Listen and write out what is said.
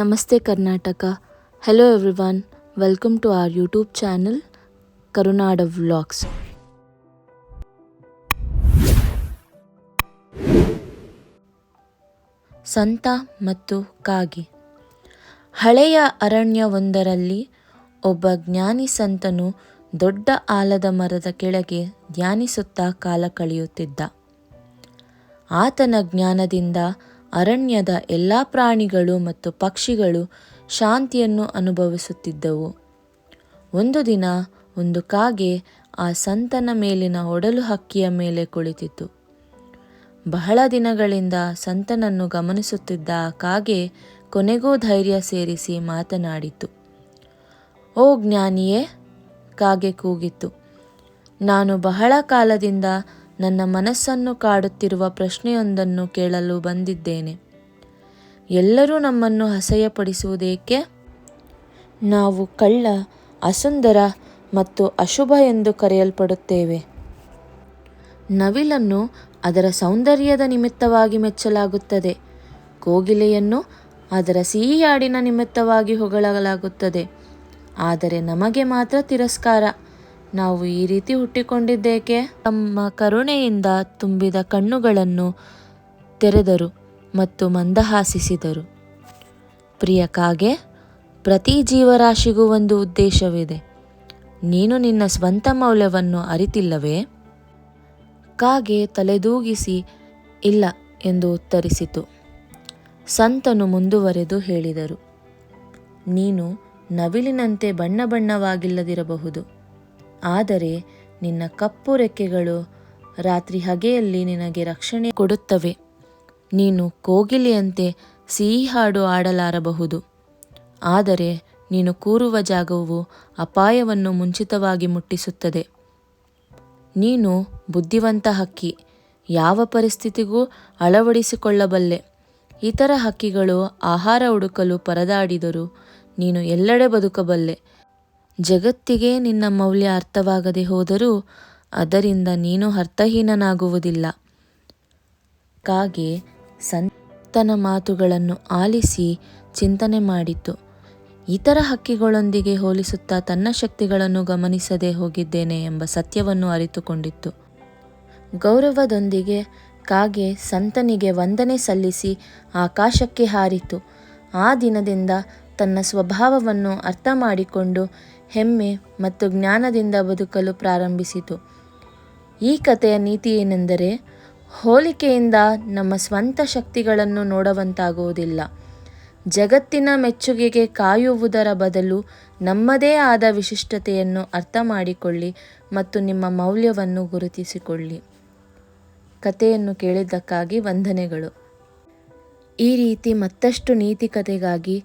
ನಮಸ್ತೆ Karnataka. Hello everyone welcome to our YouTube channel Karunada vlogs ಸಂತ ಮತ್ತು ಕಾಗಿ. ಹಳೆಯ ಅರಣ್ಯವೊಂದರಲ್ಲಿ ಒಬ್ಬ ಜ್ಞಾನಿ ಸಂತನು ದೊಡ್ಡ ಆಲದ ಮರದ ಕೆಳಗೆ ಧ್ಯಾನಿಸುತ್ತಾ ಕಾಲ ಕಳೆಯುತ್ತಿದ್ದ. ಆತನ ಜ್ಞಾನದಿಂದ ಅರಣ್ಯದ ಎಲ್ಲ ಪ್ರಾಣಿಗಳು ಮತ್ತು ಪಕ್ಷಿಗಳು ಶಾಂತಿಯನ್ನು ಅನುಭವಿಸುತ್ತಿದ್ದವು. ಒಂದು ದಿನ ಒಂದು ಕಾಗೆ ಆ ಸಂತನ ಮೇಲಿನ ಒಡಲು ಹಕ್ಕಿಯ ಮೇಲೆ ಕುಳಿತಿತು ಬಹಳ ದಿನಗಳಿಂದ ಸಂತನನ್ನು ಗಮನಿಸುತ್ತಿದ್ದ ಆ ಕಾಗೆ ಕೊನೆಗೂ ಧೈರ್ಯ ಸೇರಿಸಿ ಮಾತನಾಡಿತು. ಓ ಜ್ಞಾನಿಯೇ, ಕಾಗೆ ಕೂಗಿತು ನಾನು ಬಹಳ ಕಾಲದಿಂದ ನನ್ನ ಮನಸ್ಸನ್ನು ಕಾಡುತ್ತಿರುವ ಪ್ರಶ್ನೆಯೊಂದನ್ನು ಕೇಳಲು ಬಂದಿದ್ದೇನೆ. ಎಲ್ಲರೂ ನಮ್ಮನ್ನು ಅಸಹ್ಯಪಡಿಸುವುದೇಕೆ? ನಾವು ಕಳ್ಳ, ಅಸುಂದರ ಮತ್ತು ಅಶುಭ ಎಂದು ಕರೆಯಲ್ಪಡುತ್ತೇವೆ. ನವಿಲನ್ನು ಅದರ ಸೌಂದರ್ಯದ ನಿಮಿತ್ತವಾಗಿ ಮೆಚ್ಚಲಾಗುತ್ತದೆ. ಕೋಗಿಲೆಯನ್ನು ಅದರ ಸಿಹಿಯಾಡಿನ ನಿಮಿತ್ತವಾಗಿ ಹೊಗಳಲಾಗುತ್ತದೆ. ಆದರೆ ನಮಗೆ ಮಾತ್ರ ತಿರಸ್ಕಾರ. ನಾವು ಈ ರೀತಿ ಹುಟ್ಟಿಕೊಂಡಿದ್ದೇಕೆ? ತಮ್ಮ ಕರುಣೆಯಿಂದ ತುಂಬಿದ ಕಣ್ಣುಗಳನ್ನು ತೆರೆದರು ಮತ್ತು ಮಂದಹಾಸಿಸಿದರು. ಪ್ರಿಯ ಕಾಗೆ, ಪ್ರತಿ ಜೀವರಾಶಿಗೂ ಒಂದು ಉದ್ದೇಶವಿದೆ. ನೀನು ನಿನ್ನ ಸ್ವಂತ ಮೌಲ್ಯವನ್ನು ಅರಿತಿಲ್ಲವೇ? ಕಾಗೆ ತಲೆದೂಗಿಸಿ, ಇಲ್ಲ ಎಂದು ಉತ್ತರಿಸಿತು. ಸಂತನು ಮುಂದುವರೆದು ಹೇಳಿದರು. ನೀನು ನವಿಲಿನಂತೆ ಬಣ್ಣ ಬಣ್ಣವಾಗಿಲ್ಲದಿರಬಹುದು. ಆದರೆ ನಿನ್ನ ಕಪ್ಪು ರೆಕ್ಕೆಗಳು ರಾತ್ರಿ ಹಗೆಯಲ್ಲಿ ನಿನಗೆ ರಕ್ಷಣೆ ಕೊಡುತ್ತವೆ. ನೀನು ಕೋಗಿಲೆಯಂತೆ ಸಿಹಿ ಹಾಡು ಆಡಲಾರಬಹುದು. ಆದರೆ ನೀನು ಕೂರುವ ಜಾಗವು ಅಪಾಯವನ್ನು ಮುಂಚಿತವಾಗಿ ಮುಟ್ಟಿಸುತ್ತದೆ. ನೀನು ಬುದ್ಧಿವಂತ ಹಕ್ಕಿ, ಯಾವ ಪರಿಸ್ಥಿತಿಗೂ ಅಳವಡಿಸಿಕೊಳ್ಳಬಲ್ಲೆ. ಇತರ ಹಕ್ಕಿಗಳು ಆಹಾರ ಹುಡುಕಲು ಪರದಾಡಿದರೂ ನೀನು ಎಲ್ಲೆಡೆ ಬದುಕಬಲ್ಲೆ. ಜಗತ್ತಿಗೆ ನಿನ್ನ ಮೌಲ್ಯ ಅರ್ಥವಾಗದೆ ಹೋದರೂ ಅದರಿಂದ ನೀನು ಅರ್ಥಹೀನನಾಗುವುದಿಲ್ಲ. ಕಾಗೆ ಸಂತನ ಮಾತುಗಳನ್ನು ಆಲಿಸಿ ಚಿಂತನೆ ಮಾಡಿತು. ಇತರ ಹಕ್ಕಿಗಳೊಂದಿಗೆ ಹೋಲಿಸುತ್ತಾ ತನ್ನ ಶಕ್ತಿಗಳನ್ನು ಗಮನಿಸದೆ ಹೋಗಿದ್ದೇನೆ ಎಂಬ ಸತ್ಯವನ್ನು ಅರಿತುಕೊಂಡಿತ್ತು. ಗೌರವದೊಂದಿಗೆ ಕಾಗೆ ಸಂತನಿಗೆ ವಂದನೆ ಸಲ್ಲಿಸಿ ಆಕಾಶಕ್ಕೆ ಹಾರಿತು. ಆ ದಿನದಿಂದ ತನ್ನ ಸ್ವಭಾವವನ್ನು ಅರ್ಥ ಮಾಡಿಕೊಂಡು ಹೆಮ್ಮೆ ಮತ್ತು ಜ್ಞಾನದಿಂದ ಬದುಕಲು ಪ್ರಾರಂಭಿಸಿತು. ಈ ಕಥೆಯ ನೀತಿ ಏನೆಂದರೆ, ಹೋಲಿಕೆಯಿಂದ ನಮ್ಮ ಸ್ವಂತ ಶಕ್ತಿಗಳನ್ನು ನೋಡುವಂತಾಗುವುದಿಲ್ಲ. ಜಗತ್ತಿನ ಮೆಚ್ಚುಗೆಗೆ ಕಾಯುವುದರ ಬದಲು ನಮ್ಮದೇ ಆದ ವಿಶಿಷ್ಟತೆಯನ್ನು ಅರ್ಥ ಮಾಡಿಕೊಳ್ಳಿ ಮತ್ತು ನಿಮ್ಮ ಮೌಲ್ಯವನ್ನು ಗುರುತಿಸಿಕೊಳ್ಳಿ. ಕಥೆಯನ್ನು ಕೇಳಿದ್ದಕ್ಕಾಗಿ ವಂದನೆಗಳು. ಈ ರೀತಿ ಮತ್ತಷ್ಟು ನೀತಿ ಕಥೆಗಾಗಿ